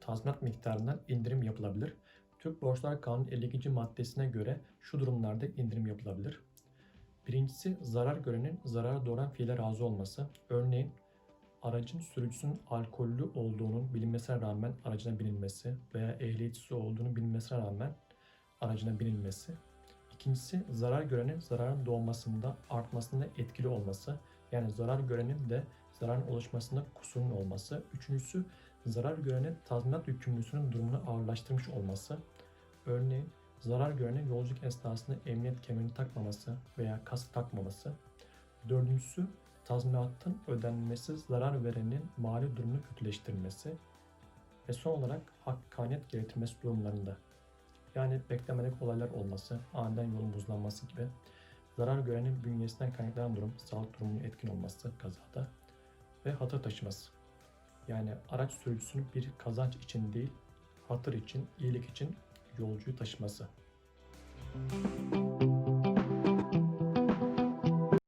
tazminat miktarından indirim yapılabilir. Türk Borçlar Kanunu 52. maddesine göre şu durumlarda indirim yapılabilir. Birincisi zarar görenin zarara doğuran fiile razı olması. Örneğin aracın sürücüsünün alkollü olduğunun bilinmesine rağmen aracına binilmesi veya ehliyetsiz olduğunu bilinmesine rağmen aracına binilmesi. İkincisi zarar görenin zararın doğmasında artmasında etkili olması. Yani zarar görenin de zararın oluşmasında kusurun olması. Üçüncüsü zarar görenin tazminat yükümlüsünün durumunu ağırlaştırmış olması. Örneğin zarar görenin yolculuk esnasında emniyet kemerini takmaması veya kask takmaması. Dördüncüsü tazminatın ödenmesi zarar verenin mali durumunu kötüleştirmesi. Ve son olarak hakkaniyet gerektirmesi durumlarında. Yani beklemedik olaylar olması, aniden yolun buzlanması gibi zarar görenin bünyesinden kaynaklanan durum, sağlık durumunun etkin olması kazada ve hatır taşıması. Yani araç sürücüsünün bir kazanç için değil, hatır için, iyilik için yolcuyu taşıması.